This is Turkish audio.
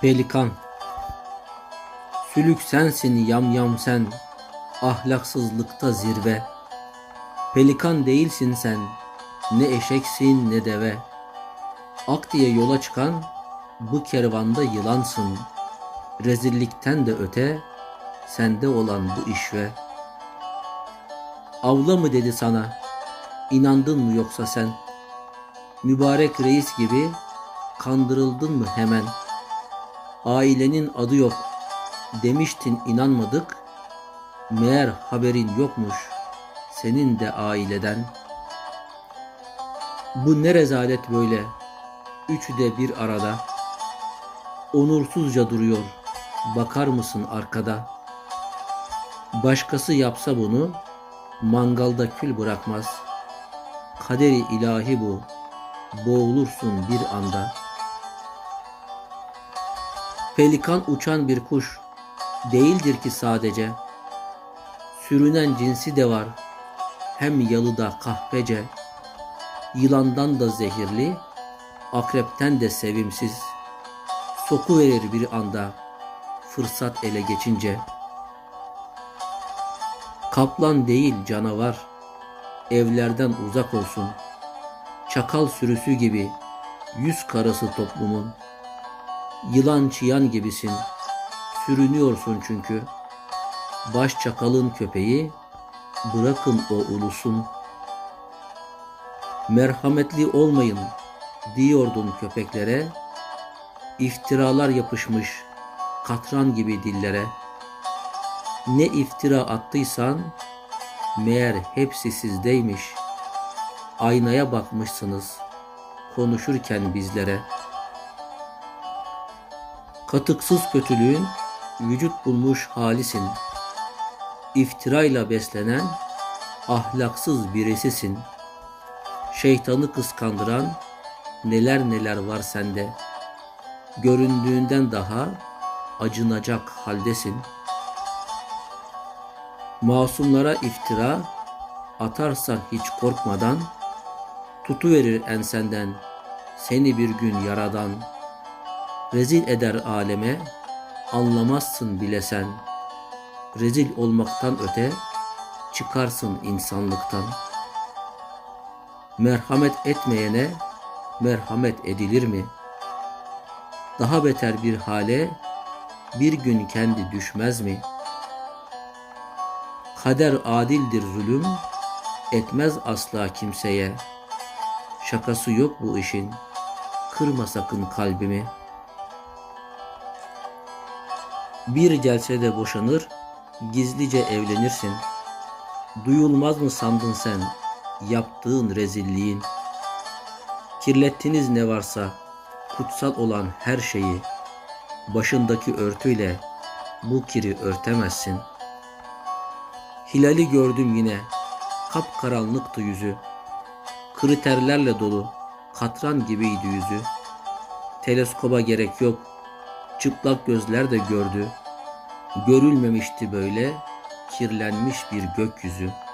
Pelikan. Sülük sensin yam yam sen. Ahlaksızlıkta zirve. Pelikan değilsin sen. Ne eşeksin ne deve. Ak diye yola çıkan Bu kervanda yılansın. Rezillikten de öte Sende olan bu işve. Avla mı dedi sana? İnandın mı yoksa sen? Mübarek reis gibi Kandırıldın mı hemen Ailenin adı yok. Demiştin inanmadık. Meğer haberin yokmuş Senin de aileden. Bu ne rezalet böyle? Üçü de bir arada. Onursuzca duruyor. Bakar mısın arkada? Başkası yapsa bunu Mangalda kül bırakmaz. Kaderi ilahi bu. Boğulursun bir anda Pelikan uçan bir kuş değildir ki sadece. Sürünen cinsi de var. Hem yalıda kahpece. Yılandan da zehirli, akrepten de sevimsiz. Soku verir bir anda fırsat ele geçince. Kaplan değil canavar, evlerden uzak olsun. Çakal sürüsü gibi yüz karası toplumun. Yılan çıyan gibisin. Sürünüyorsun çünkü. Baş çakalın köpeği, bırakın o ulusun. Merhametli olmayın diyordun köpeklere. İftiralar yapışmış katran gibi dillere. Ne iftira attıysan meğer hepsi sizdeymiş. Aynaya bakmışsınız konuşurken bizlere.'' Katıksız kötülüğün vücut bulmuş halisin. İftirayla beslenen ahlaksız birisisin. Şeytanı kıskandıran neler neler var sende. Göründüğünden daha acınacak haldesin. Masumlara iftira atarsan hiç korkmadan tutuverir ensenden seni bir gün yaradan.'' Rezil eder aleme, anlamazsın bile sen. Rezil olmaktan öte, çıkarsın insanlıktan. Merhamet etmeyene merhamet edilir mi? Daha beter bir hale bir gün kendi düşmez mi? Kader adildir zulüm, etmez asla kimseye. Şakası yok bu işin, kırma sakın kalbimi.'' Bir celsede boşanır, gizlice evlenirsin. Duyulmaz mı sandın sen yaptığın rezilliğin? Kirlettiniz ne varsa kutsal olan her şeyi başındaki örtüyle bu kiri örtemezsin. Hilali gördüm yine, kapkaranlıktı yüzü. Kriterlerle dolu, katran gibiydi yüzü. Teleskoba gerek yok, çıplak gözler de gördü. Görülmemişti böyle kirlenmiş bir gökyüzü.''